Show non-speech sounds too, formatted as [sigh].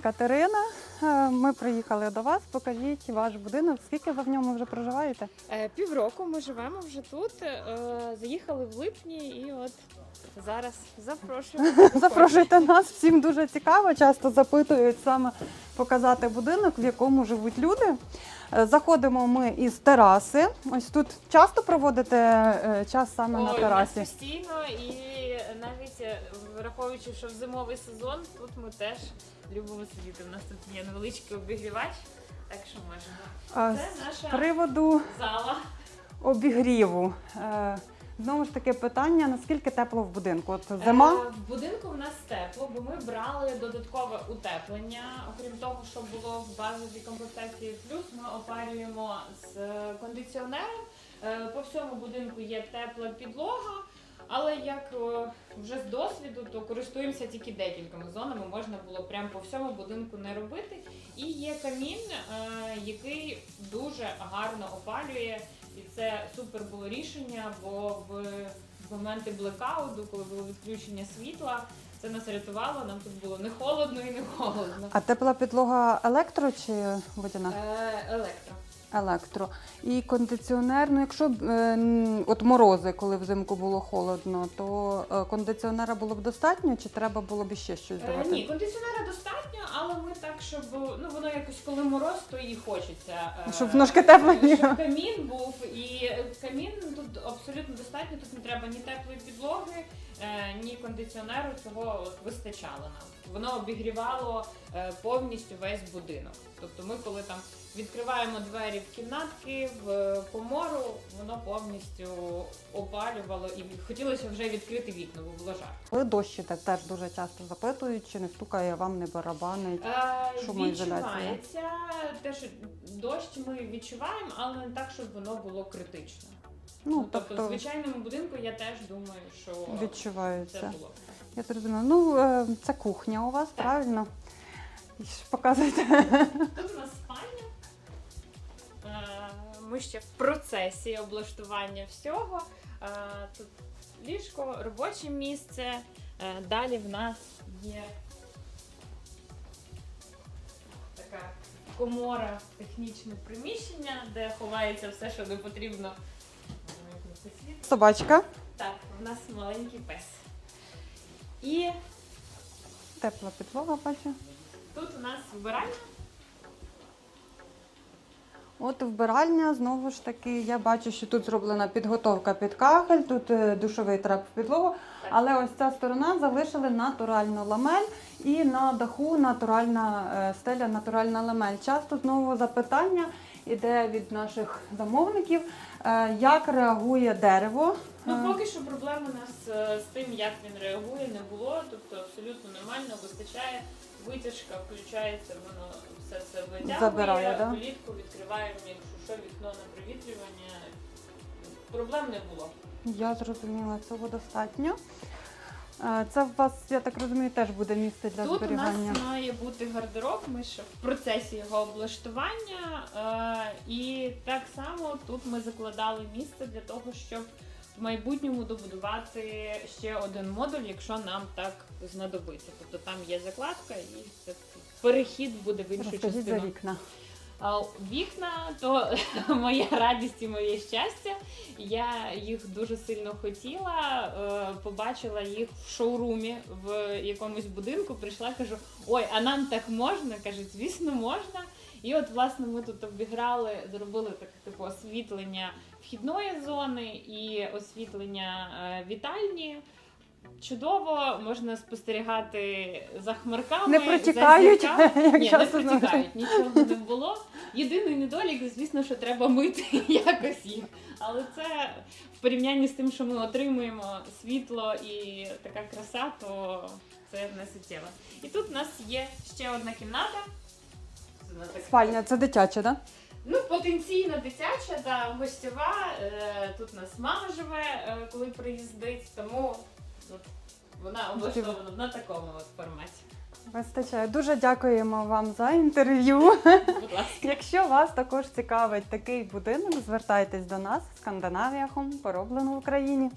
Катерина, е, ми приїхали до вас. Покажіть ваш будинок. Скільки ви в ньому вже проживаєте? Е, Півроку ми живемо вже тут. е, Заїхали в липні і от зараз запрошую. [laughs] Запрошуйте нас, всім дуже цікаво. Часто запитують саме показати будинок, в якому живуть люди. Заходимо ми із тераси. Ось тут часто проводите час саме на Ой, у терасі. постійно і е, враховуючи, що в зимовий сезон тут ми теж любимо сидіти. У нас тут є невеличкий обігрівач, так що можемо. А Це З наша приводу зала. обігріву. е, Знову ж таки питання: наскільки тепло в будинку? От зима. Е, В будинку в нас тепло, бо ми брали додаткове утеплення. Окрім того, що було в базовій комплектації плюс, ми опалюємо з е, кондиціонером. Е, По всьому будинку є тепла підлога. Але як е, вже з досвіду, то користуємося тільки декількома зонами. Можна було прямо по всьому будинку не робити. І є камін, е, який дуже гарно опалює. І це супер було рішення, бо в моменти блекауту, коли було відключення світла, це нас рятувало. Нам тут було не холодно і не холодно. А тепла підлога електро чи водяна? Е, електро. Електро. І кондиціонер, ну якщо б, е, от морози, коли взимку було холодно, то е, кондиціонера було б достатньо, чи треба було б ще щось Е, давати? ні, кондиціонера достатньо, але ми так, щоб ну воно якось коли мороз, то і хочеться. е, Щоб ножки теплені. Щоб камін був. І е, камін тут абсолютно достатньо. Тут не треба ні теплої підлоги, е, ні кондиціонеру. Цього вистачало нам. Воно обігрівало е, повністю весь будинок. Тобто, ми коли там відкриваємо двері в кімнатки, в е, комору, воно повністю опалювало і хотілося вже відкрити вікна, бо було жарко. Коли дощі так теж дуже часто запитують, чи не стукає вам, не барабанить. Е, Шумоізоляція. Відчувається те, що дощ ми відчуваємо, але не так, щоб воно було критично. Ну, тобто, в тобто звичайному будинку я теж думаю, що це було. Я зрозуміла. Ну, е, це кухня у вас, Так. правильно? Показуйте. Тут у нас спальня. Ми ще в процесі облаштування всього. Е, Тут ліжко, робоче місце. Е, Далі в нас є така комора технічне приміщення, де ховається все, що не потрібно. Собачка. Так, у нас маленький пес. І Тепла підлога, бачу. тут у нас вбиральня. От вбиральня, знову ж таки, я бачу, що тут зроблена підготовка під кахель, тут е, душовий трап в підлогу. Але ось ця сторона залишили натуральну ламель і на даху натуральна е, стеля, натуральна ламель. Часто знову запитання іде від наших замовників, е, як реагує дерево. Е, Ну, поки що проблем у нас е, з тим, як він реагує, не було. Тобто абсолютно нормально вистачає. Витяжка включається, воно все це витягує. Забирає, да? Влітку відкриваємо, якщо що, вікно на провітрювання. Проблем не було. Я зрозуміла, цього достатньо. Це у вас, я так розумію, теж буде місце для Тут у нас має бути гардероб, ми ще в процесі його облаштування. Е, і так само тут ми закладали місце для того, щоб в майбутньому добудувати ще один модуль, якщо нам так знадобиться. Тобто там є закладка і це перехід буде в іншу Розкажіть за частину. вікна. Вікна то [laughs] моя радість і моє щастя. Я їх дуже сильно хотіла. е, Побачила їх в шоурумі в якомусь будинку. Прийшла, кажу: ой, а нам так можна? Кажуть, звісно, можна. І от, власне, ми тут обіграли, зробили таке типу освітлення вхідної зони і освітлення е, вітальні. Чудово, можна спостерігати за хмарками. Не за протікають, зірками. [laughs] як Ні, не протікають, нічого не було. Єдиний недолік, звісно, що треба мити [laughs] якось їх. Але це в порівнянні з тим, що ми отримуємо світло і така краса, то це не суттєво. І тут у нас є ще одна кімната. Спальня, це дитяча, так? Ну, потенційно дитяча, та гостьова. Е, Тут у нас мама живе, е, коли приїздить, тому вона облаштована на такому от форматі. Вистачає. Дуже дякуємо вам за інтерв'ю. Будь ласка. Якщо вас також цікавить такий будинок, звертайтесь до нас Скандинавія Хом, пороблено в Україні.